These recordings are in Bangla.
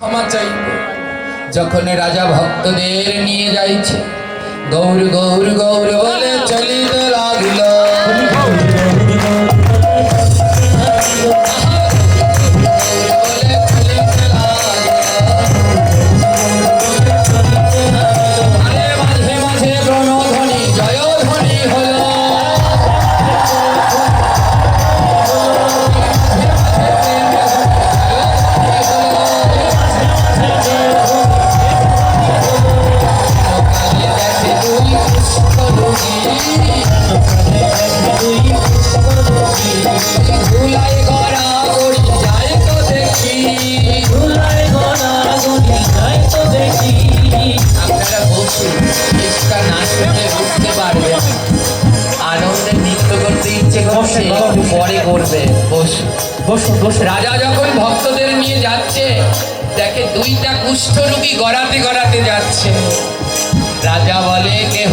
ক্ষমা চাইব। যখন রাজা ভক্তদের নিয়ে যাইছে গৌর গৌর গৌর পরে করবে বসুন বসুন বসুন রাজা যখন ভক্তদের নিয়ে যাচ্ছে দেখে দুইটা কুষ্ঠ গড়াতে গড়াতে যাচ্ছে রাজা বলে, কেহ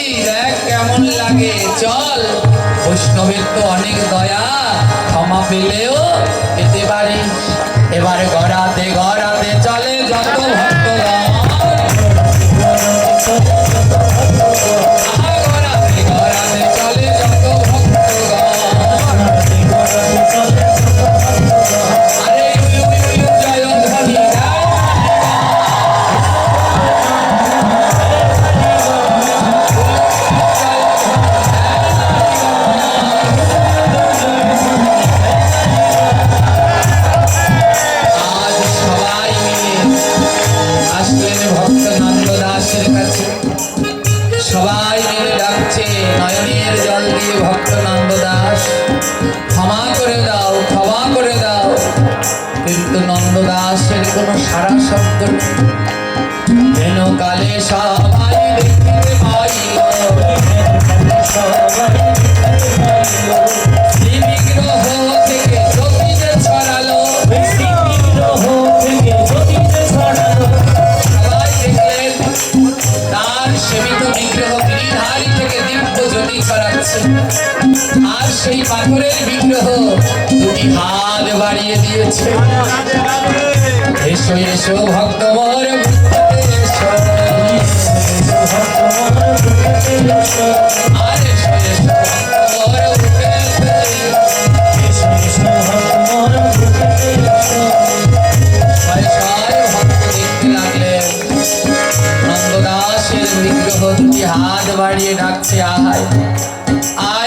দেখ কেমন লাগে। চল বৈষ্ণবের তো অনেক দয়া ক্ষমা পেলেও পেতে পারিস। এবারে ডাকছে নয়নের জল দিয়ে ভক্ত নন্দ দাস। ক্ষমা করে দাও, ক্ষমা করে দাও। কিন্তু নন্দ দাসের কোনো সারা শব্দ নেই। কালে সবাই ছড়াচ্ছে আর সেই পাথরের বিগ্রহ দুটি হাত বাড়িয়ে দিয়েছে এসো এসো ভক্ত আর এসো হাত বাড়িয়ে ডাকছে আহায় I